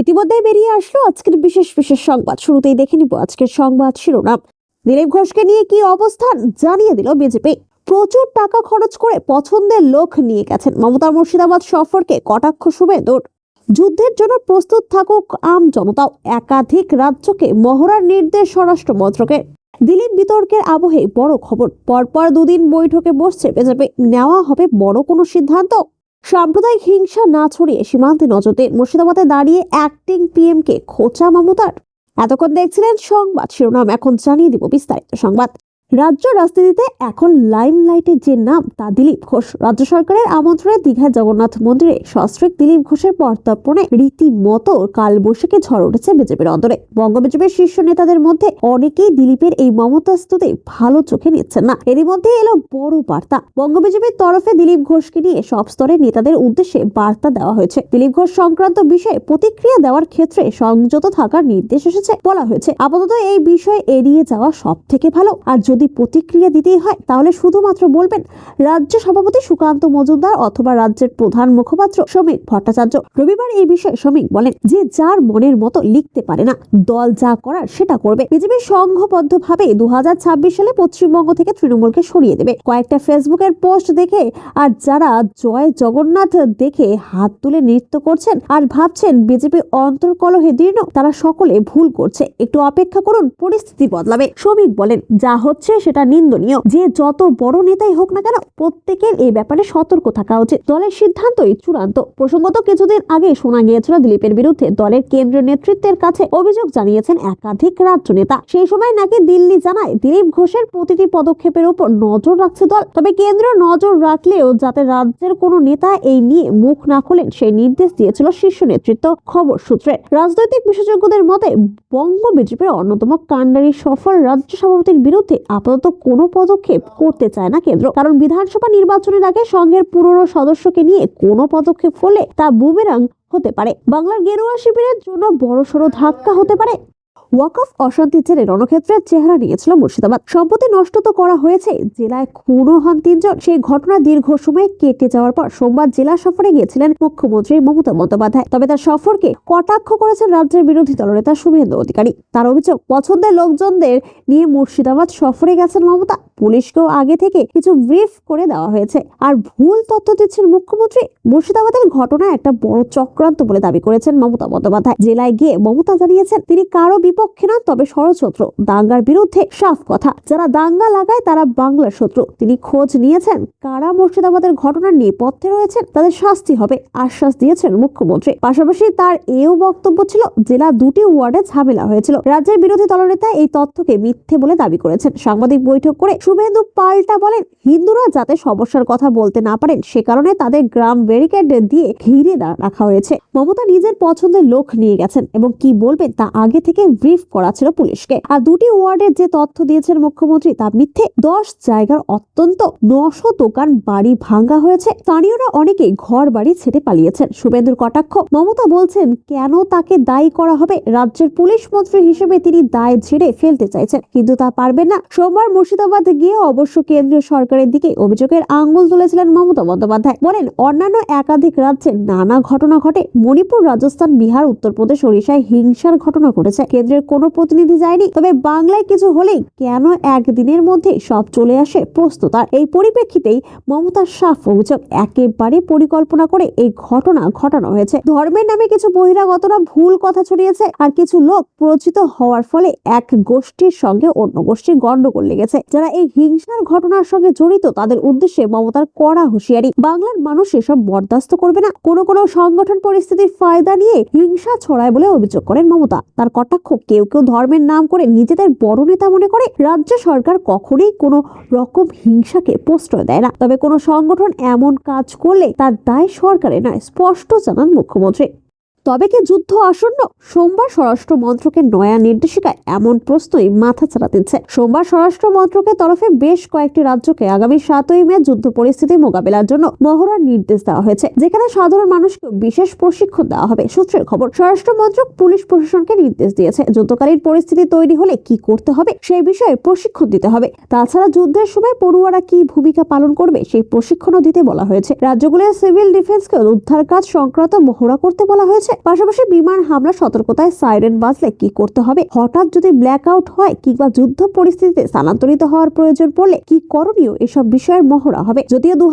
ইতিমধ্যেই বেরিয়ে আসলো আজকের বিশেষ বিশেষ সংবাদ। শুরুতেই দেখে নিব আজকের সংবাদ শিরোনাম। দিলীপ ঘোষকে নিয়ে কি অবস্থান জানিয়ে দিল বিজেপি। প্রচুর টাকা খরচ করে পছন্দের লোক নিয়ে গেছেন মমতা মুর্শিদাবাদ সফরকে কটাক্ষ শুভেন্দুর। যুদ্ধের জন্য প্রস্তুত থাকুক আম জনতাও, একাধিক রাজ্যকে মহড়ার নির্দেশ স্বরাষ্ট্র মন্ত্রকের। দিলীপ বিতর্কের আবহে বড় খবর, পরপর দুদিন বৈঠকে বসছে বিজেপি। নেওয়া হবে বড় কোনো সিদ্ধান্ত? সাম্প্রদায়িক হিংসা না ছড়িয়ে সীমান্তে নজর দিন মুর্শিদাবাদে দাঁড়িয়ে অ্যাক্টিং পিএম কে খোঁচা মমতার। এতক্ষণ দেখছিলেন সংবাদ শিরোনাম, এখন জানিয়ে দিব বিস্তারিত সংবাদ। রাজ্য রাজনীতিতে এখন লাইমলাইটের যে নাম, তা দিলীপ ঘোষ। রাজ্য সরকারের আমন্ত্রণে দীঘায় জগন্নাথ মন্দিরে সস্ত্রীক দিলীপ ঘোষের পর্তাপনে রীতিমতো কাল বৈশাখে ঝড় উঠেছে বিজেপির অন্তরে বঙ্গ বিজেপির শীর্ষ নেতাদের মধ্যে অনেকেই দিলীপের এই মমতাস্তুতে ভালো চোখে নিচ্ছেন না। এরই মধ্যে এলো বড় বার্তা। বঙ্গ বিজেপির তরফে দিলীপ ঘোষকে নিয়ে সব স্তরের নেতাদের উদ্দেশ্যে বার্তা দেওয়া হয়েছে। দিলীপ ঘোষ সংক্রান্ত বিষয়ে প্রতিক্রিয়া দেওয়ার ক্ষেত্রে সংযত থাকার নির্দেশ এসেছে বলা হয়েছে। আপাতত এই বিষয় এড়িয়ে যাওয়া সব থেকে ভালো। আর যদি প্রতিক্রিয়া দিতেই হয়, তাহলে শুধুমাত্র বলবেন রাজ্য সভাপতি সুকান্ত মজুমদার অথবা রাজ্যের প্রধান মুখপাত্র শ্রমিক ভট্টাচার্য। রবিবার এই বিষয়ে শ্রমিক বলেন যে যার মনের মতো লিখতে পারে না, দল যা করার সেটা করবে। বিজেপি সংঘবদ্ধভাবে দু সালে পশ্চিমবঙ্গ থেকে তৃণমূলকে সরিয়ে দেবে। কয়েকটা ফেসবুকের পোস্ট দেখে আর যারা জয় জগন্নাথ দেখে হাত তুলে নৃত্য করছেন আর ভাবছেন বিজেপি অন্তর্কলহে দীর্ণ তারা সকলে ভুল করছে। একটু অপেক্ষা করুন, পরিস্থিতি বদলাবে। শ্রমিক বলেন, যা হচ্ছে সেটা নিন্দনীয়। যে যত বড় নেতাই হোক না কেন প্রত্যেকের এই ব্যাপারে সতর্ক থাকা উচিত। দলের সিদ্ধান্তই চূড়ান্ত। প্রসঙ্গত কিছুদিন আগে শোনা গিয়েছিল দিলীপের বিরুদ্ধে দলের কেন্দ্রীয় নেতৃত্বের কাছে অভিযোগ জানিয়েছেন একাধিক রাজ্য নেতা। সেই সময় নাকি দিল্লি জানায় দিলীপ ঘোষের প্রতিটি পদক্ষেপের উপর নজর রাখছে দল। তবে কেন্দ্র নজর রাখলেও যাতে রাজ্যের কোনো নেতা এই নিয়ে মুখ না খোলেন, সেই নির্দেশ দিয়েছিল শীর্ষ নেতৃত্ব খবর সূত্রে। রাজনৈতিক বিশেষজ্ঞদের মতে, বঙ্গ বিজেপির অন্যতম কাণ্ডারি সফল রাজ্য সভাপতির বিরুদ্ধে আপাতত কোনো পদক্ষেপ করতে চায় না কেন্দ্র। কারণ বিধানসভা নির্বাচনের আগে সংঘের পুরনো সদস্যকে নিয়ে কোনো পদক্ষেপ হলে তা বুমেরাং হতে পারে। বাংলার গেরুয়া শিবিরের জন্য বড়সড় ধাক্কা হতে পারে। ওয়াকফ অশান্তির জেরে রণক্ষেত্রের চেহারা নিয়েছিল মুর্শিদাবাদ। সম্পত্তি নষ্ট তো করা হয়েছে, জেলায় খুনও হন তিনজন। সেই ঘটনা দীর্ঘ সময় কেটে যাওয়ার পর সোমবার জেলা সফরে গিয়েছিলেন মুখ্যমন্ত্রী মমতা বন্দ্যোপাধ্যায়। তবে তার সফরকে কটাক্ষ করেছেন রাজ্যের বিরোধী দলনেতা শুভেন্দু অধিকারী। তার অভিযোগ, পছন্দের লোকজনদের নিয়ে মুর্শিদাবাদ সফরে গেছেন মমতা। পুলিশকেও আগে থেকে কিছু ব্রিফ করে দেওয়া হয়েছে। আর ভুল তথ্য দিচ্ছেন মুখ্যমন্ত্রী। মুর্শিদাবাদের ঘটনা একটা বড় চক্রান্ত বলে দাবি করেছেন মমতা বন্দ্যোপাধ্যায়। জেলায় গিয়ে মমতা জানিয়েছেন, তিনি কারও বিপক্ষে নন তবে ষড়যন্ত্র। দাঙ্গার বিরুদ্ধে সাফ কথা। যারা দাঙ্গা লাগায়, তারা বাংলার শত্রু। তিনি খোঁজ নিয়েছেন, কারা মুর্শিদাবাদের ঘটনার নেপথ্যে রয়েছেন, তাদের শাস্তি হবে, আশ্বাস দিয়েছেন মুখ্যমন্ত্রী। পাশাপাশি তার এও বক্তব্য ছিল, জেলা দুটি ওয়ার্ডে ঝামেলা হয়েছিল। রাজ্যের বিরোধী দলনেতা এই তথ্যকে মিথ্যে বলে দাবি করেছেন। সাংবাদিক বৈঠক করে শুভেন্দু পাল্টা বলেন, হিন্দুরা যাতে সমস্যার কথা বলতে না পারেন, সে কারণে তাদের গ্রাম ব্যারিকেড দিয়ে ঘিরে রাখা হয়েছে। মমতা নিজের পছন্দের লোক নিয়ে গেছেন, এবং কি বলবেন তা আগে থেকে ব্রিফ করা ছিল পুলিশকে। আর দুটি ওয়ার্ডের যে তথ্য দিয়েছেন মুখ্যমন্ত্রী, তা মিথ্যে। দশ জায়গার অত্যন্ত নশো দোকান বাড়ি ভাঙ্গা হয়েছে। স্থানীয়রা অনেকেই ঘর বাড়ি ছেড়ে পালিয়েছেন। শুভেন্দুর কটাক্ষ, মমতা বলছেন, কেন তাকে দায়ী করা হবে? রাজ্যের পুলিশ মন্ত্রী হিসেবে তিনি দায় ঝেড়ে ফেলতে চাইছেন। কিন্তু তা পারবেন না। সোমবার মুর্শিদাবাদ গিয়ে অবশ্য কেন্দ্রীয় সরকারের দিকে অভিযোগের আঙ্গুল তুলেছিলেন মমতা বন্দ্যোপাধ্যায়। বলেন, অন্যান্য একাধিক রাজ্যে নানা ঘটনা ঘটে। মণিপুর, রাজস্থান, বিহার, উত্তরপ্রদেশ, ওড়িশায় হিংসার ঘটনা ঘটেছে। কেন্দ্রের কোনো প্রতিনিধি যায়নি। তবে বাংলায় কিছু হলেই কেন একদিনের মধ্যে সব চলে আসে প্রশ্ন তার। এই পরিপ্রেক্ষিতেই মমতার সাফ অভিযোগ, একেবারে পরিকল্পনা করে এই ঘটনা ঘটানো হয়েছে। ধর্মের নামে কিছু বহিরাগতরা ভুল কথা ছড়িয়েছে আর কিছু লোক প্রচিত হওয়ার ফলে এক গোষ্ঠীর সঙ্গে অন্য গোষ্ঠীর গন্ডগোল লেগেছে। যারা এই হিংসার ঘটনার সঙ্গে জড়িত, তাদের উদ্দেশ্যে মমতার কড়া হুঁশিয়ারি। বাংলার মানুষ এসব বরদাস্ত করবে না। কোনো কোনো সংগঠন পরিস্থিতির ফায়দা নিয়ে হিংসা ছড়ায় বলে অভিযোগ করেন মমতা। তার কটাক্ষ কেউ কেউ ধর্মের নাম করে নিজেদের বড় নেতা মনে করে, রাজ্য সরকার কখনোই কোনো রকম হিংসাকে প্রশ্রয় দেয় না। তবে কোনো সংগঠন এমন কাজ করলে তার দায় সরকারে নয়, স্পষ্ট জানান মুখ্যমন্ত্রী। তবে কি যুদ্ধ আসন্ন? সোমবার স্বরাষ্ট্র মন্ত্রকের নয়া নির্দেশিকায় এমন প্রশ্নই মাথা ছাড়া দিচ্ছে সোমবার স্বরাষ্ট্র মন্ত্রকের তরফে বেশ কয়েকটি রাজ্যকে আগামী সাতই মে যুদ্ধ পরিস্থিতি মোকাবেলার জন্য মহড়ার নির্দেশ দেওয়া হয়েছে, যেখানে সাধারণ মানুষকে বিশেষ প্রশিক্ষণ দেওয়া হবে। সূত্রের খবর, স্বরাষ্ট্র মন্ত্রক পুলিশ প্রশাসনকে নির্দেশ দিয়েছে, যুদ্ধকালীন পরিস্থিতি তৈরি হলে কি করতে হবে সেই বিষয়ে প্রশিক্ষণ দিতে হবে। তাছাড়া যুদ্ধের সময় পড়ুয়ারা কি ভূমিকা পালন করবে সেই প্রশিক্ষণও দিতে বলা হয়েছে। রাজ্যগুলির সিভিল ডিফেন্সকে উদ্ধার কাজ সংক্রান্ত মহড়া করতে বলা হয়েছে। পাশাপাশি বিমান হামলা সতর্কতায় সাইরেন বাজলে কি করতে হবে? হঠাৎ যদি ব্ল্যাক আউট হয় কিংবা যুদ্ধ পরিস্থিতিতে স্থানান্তরিত হওয়ার প্রয়োজন পড়লে কি করণীয়? এসব বিষয়ের মহড়া হবে। যদিও দু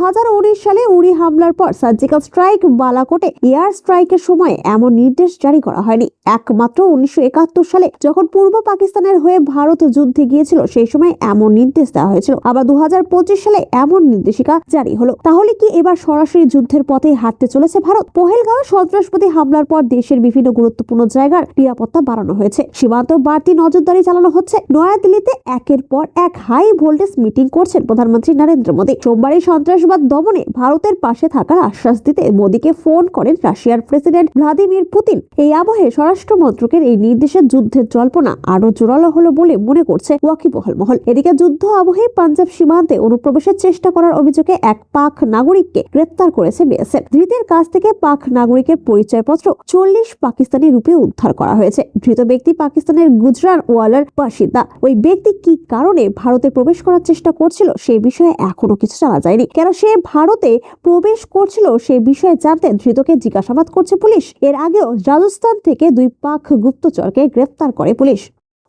সালে উড়ি হামলার পর সার্জিক্যাল স্ট্রাইক বালাকোটে এয়ার স্ট্রাইকের সময় এমন নির্দেশ জারি করা হয়নি। একমাত্র উনিশশো একাত্তর সালে যখন পূর্ব পাকিস্তানের হয়ে ভারত যুদ্ধে গিয়েছিল, সেই সময় এমন নির্দেশ দেওয়া হয়েছিল। আবার দু হাজার পঁচিশ সালে এমন নির্দেশিকা জারি হলো। তাহলে কি এবার সরাসরি যুদ্ধের পথে হাঁটতে চলেছে ভারত? পহেলগাঁও সন্ত্রাসবাদী হামলার পর দেশের বিভিন্ন গুরুত্বপূর্ণ জায়গার নিরাপত্তা বাড়ানো হয়েছে। সীমান্ত বাড়তি নজরদারি চালানো হচ্ছে। নয়াদিল্লিতে একের পর এক হাই ভোল্টেজ মিটিং করছেন প্রধানমন্ত্রী নরেন্দ্র মোদী। সোমবারই সন্ত্রাসবাদ দমনে ভারতের পাশে থাকার আশ্বাস দিতে মোদীকে ফোন করেন রাশিয়ার প্রেসিডেন্ট ভ্লাদিমির পুতিন। এই আবহে স্বরাষ্ট্র মন্ত্রকের এই নির্দেশে যুদ্ধের জল্পনা আরও জোরালো হলো বলে মনে করছে ওয়াকিবহল মহল। এদিকে যুদ্ধ আবহে পাঞ্জাব সীমান্তে অনুপ্রবেশের চেষ্টা করার অভিযোগে এক পাক নাগরিককে গ্রেপ্তার করেছে বিএসএফ। ধৃতের কাছ থেকে পাক নাগরিকের পরিচয়পত্র চল্লিশ পাকিস্তানি রূপে উদ্ধার করা হয়েছে। ধৃত ব্যক্তি পাকিস্তানের গুজরান ওয়ালার বাসিন্দা। ওই ব্যক্তি কি কারণে ভারতে প্রবেশ করার চেষ্টা করছিল সেই বিষয়ে এখনও কিছু জানা যায়নি। কেন সে ভারতে প্রবেশ করছিল সে বিষয়ে জানতে ধৃতকে জিজ্ঞাসাবাদ করছে পুলিশ। এর আগেও রাজস্থান থেকে দুই পাক গুপ্তচরকে গ্রেফতার করে পুলিশ।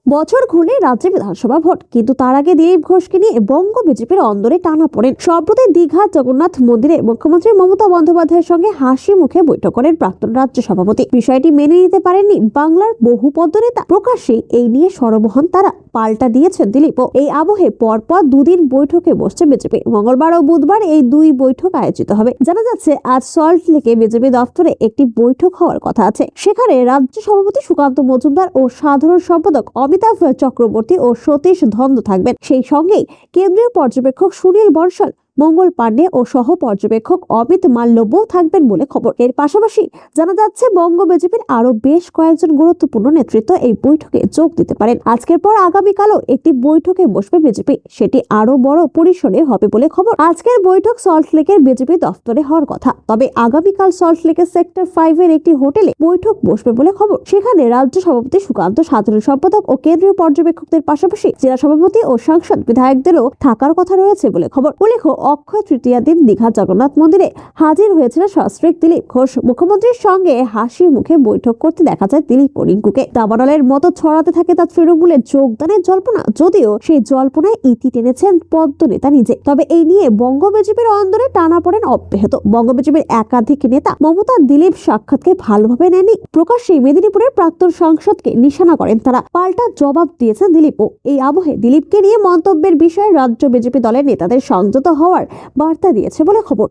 বছর ঘুরলে রাজ্যে বিধানসভা ভোট, কিন্তু তার আগে দিলীপ ঘোষকে নিয়ে বঙ্গ বিজেপির অন্দরে টানা পড়েন। সম্প্রতি দীঘা জগন্নাথ মন্দিরে মুখ্যমন্ত্রী মমতা বন্দ্যোপাধ্যায়ের সঙ্গে হাসি মুখে বৈঠক করেন প্রাক্তন রাজ্য সভাপতি। বিষয়টি মেনে নিতে পারেননি বাংলার বহু পদ্মনেতা প্রকাশ্যে এই নিয়ে সরবহন তারা পাল্টা দিয়েছেন দিলীপ এই আবহে পরপর দুদিন বৈঠকে বসছে বিজেপি। মঙ্গলবার ও বুধবার এই দুই বৈঠক আয়োজিত হবে। জানা যাচ্ছে, আজ সল্ট লেকে বিজেপি দপ্তরে একটি বৈঠক হওয়ার কথা আছে। সেখানে রাজ্য সভাপতি সুকান্ত মজুমদার ও সাধারণ সম্পাদক অমিতাভ চক্রবর্তী ও সতীশ ধন্দ থাকবেন। সেই সঙ্গেই কেন্দ্রীয় পর্যবেক্ষক সুনীল বর্ষাল মঙ্গল পাণ্ডে ও সহ পর্যবেক্ষক অমিত মাল্যব্য থাকবেন বলে খবর। এর পাশাপাশি জানা যাচ্ছে, বঙ্গ বিজেপির আরও বেশ কয়েকজন গুরুত্বপূর্ণ নেতৃত্ব এই বৈঠকে যোগ দিতে পারেন। আজকের পর আগামীকালও একটি বৈঠকে বসবে বিজেপি। সেটি আরও বড় পরিসরে হবে বলে খবর। আজকের বৈঠক সল্ট লেকের বিজেপি দফতরে হওয়ার কথা। তবে আগামীকাল সল্ট লেকের সেক্টর ফাইভ এর একটি হোটেলে বৈঠক বসবে বলে খবর। সেখানে রাজ্য সভাপতি সুকান্ত সাধারণ সম্পাদক ও কেন্দ্রীয় পর্যবেক্ষকদের পাশাপাশি জেলা সভাপতি ও সাংসদ বিধায়কদেরও থাকার কথা রয়েছে বলে খবর। উল্লেখ্য অক্ষয় তৃতীয়া দিন দীঘা জগন্নাথ মন্দিরে হাজির হয়েছিলেন সস্ত্রিক দিলীপ ঘোষ। মুখ্যমন্ত্রীর সঙ্গে হাসি মুখে বৈঠক করতে দেখা যায় দিলীপ ও রিঙ্কুকে। দাবানলের মতো ছড়াতে থাকে তার তৃণমূলের যোগদানের জল্পনা, যদিও সেই জল্পনায় ইতি টেনেছেন পদ্ম নেতা নিজে। তবে এই নিয়ে বঙ্গ বিজেপির অন্দরে টানা পড়েন অব্যাহত। বঙ্গ বিজেপির একাধিক নেতা মমতা দিলীপ সাক্ষাৎকে ভালোভাবে নেননি। প্রকাশ্যে মেদিনীপুরের প্রাক্তন সাংসদকে নিশানা করেন তারা। পাল্টা জবাব দিয়েছেন দিলীপও এই আবহে দিলীপকে নিয়ে মন্তব্যের বিষয়ে রাজ্য বিজেপি দলের নেতাদের সংযত হওয়ার বার্তা দিয়েছে বলে খবর।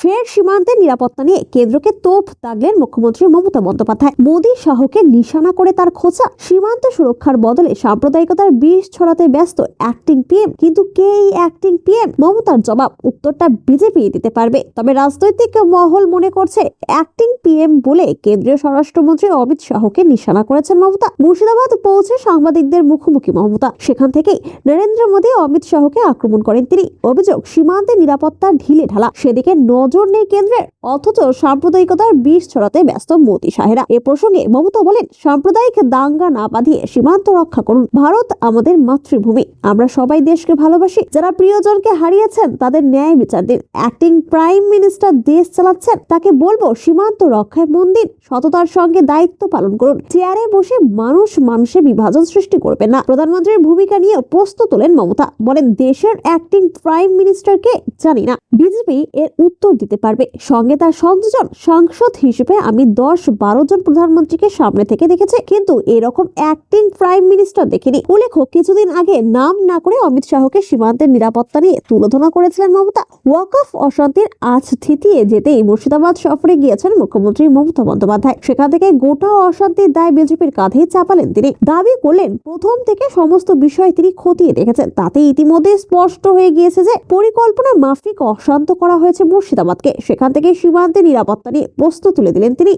ফের সীমান্তের নিরাপত্তা নিয়ে কেন্দ্রকে তোপ দাগলেন মুখ্যমন্ত্রী মমতা বন্দ্যোপাধ্যায়। মোদী শাহকে নিশানা করে তার খোঁচা। সীমান্ত সুরক্ষার বদলে সাম্প্রদায়িকতার বিষ ছড়াতে ব্যস্ত অ্যাক্টিং পিএম কিন্তু কে এই অ্যাক্টিং পিএম মমতার জবাব উত্তরটা বিজেপি দিতে পারবে। তবে রাজনৈতিক মহল মনে করছে অ্যাক্টিং পিএম বলে কেন্দ্রীয় স্বরাষ্ট্রমন্ত্রী অমিত শাহকে নিশানা করেছেন মমতা। মুর্শিদাবাদ পৌঁছে সাংবাদিকদের মুখোমুখি মমতা। সেখান থেকেই নরেন্দ্র মোদী অমিত শাহকে আক্রমণ করেন তিনি। অভিযোগ সীমান্তে নিরাপত্তা ঢিলে ঢালা। সেদিকে নজর নেই কেন্দ্রের অথচ সাম্প্রদায়িকতার বিষ ছড়াতে ব্যস্ত মোদী সাহেরা। এ প্রসঙ্গে মমতা বলেন, সাম্প্রদায়িক দাঙ্গা না বাঁধিয়ে সীমান্ত রক্ষা করুন। ভারত আমাদের মাতৃভূমি। আমরা সবাই দেশকে ভালোবাসি। যারা প্রিয়জনকে হারিয়েছেন, তাদের ন্যায় বিচার দিন। অ্যাক্টিং প্রাইম মিনিস্টার দেশ চালাচ্ছেন, তাকে বলব সীমান্ত রক্ষায় মন দিন। সততার সঙ্গে দায়িত্ব পালন করুন। চেয়ারে বসে মানুষ মানুষে বিভাজন সৃষ্টি করবে না। প্রধানমন্ত্রীর ভূমিকা নিয়ে প্রশ্ন তোলেন মমতা। বলেন, দেশের অ্যাক্টিং প্রাইম মিনিস্টারকে জানি না। বিজেপি এর উত্তর দিতে পারবে। সঙ্গে তার সংযোজন সাংসদ হিসেবে আমি দশ বারো জন প্রধানমন্ত্রীকে সামনে থেকে দেখেছি। কিন্তু এরকম অ্যাক্টিং প্রাইম মিনিস্টার দেখিনি। উল্লেখ্য, কিছুদিন আগে নাম না করে অমিত শাহকে সীমান্তের নিরাপত্তা নিয়ে তুলোধনা করেছিলেন মমতা। ওয়াকফ অশান্তির আজ থিতিয়ে যেতেই মুর্শিদাবাদ সফরে গিয়েছেন মুখ্যমন্ত্রী মমতা বন্দ্যোপাধ্যায়। সেখান থেকে গোটা অশান্তির দায় বিজেপির কাঁধে চাপালেন তিনি। দাবি করলেন, প্রথম থেকে সমস্ত বিষয় তিনি খতিয়ে দেখেছেন। তাতে ইতিমধ্যে স্পষ্ট হয়ে গিয়েছে যে, পরিকল্পনা মাফিক অশান্ত করা হয়েছে মুর্শিদাবাদকে। সেখান থেকে সীমান্তে নিরাপত্তা নিয়ে প্রশ্ন তুলে দিলেন তিনি।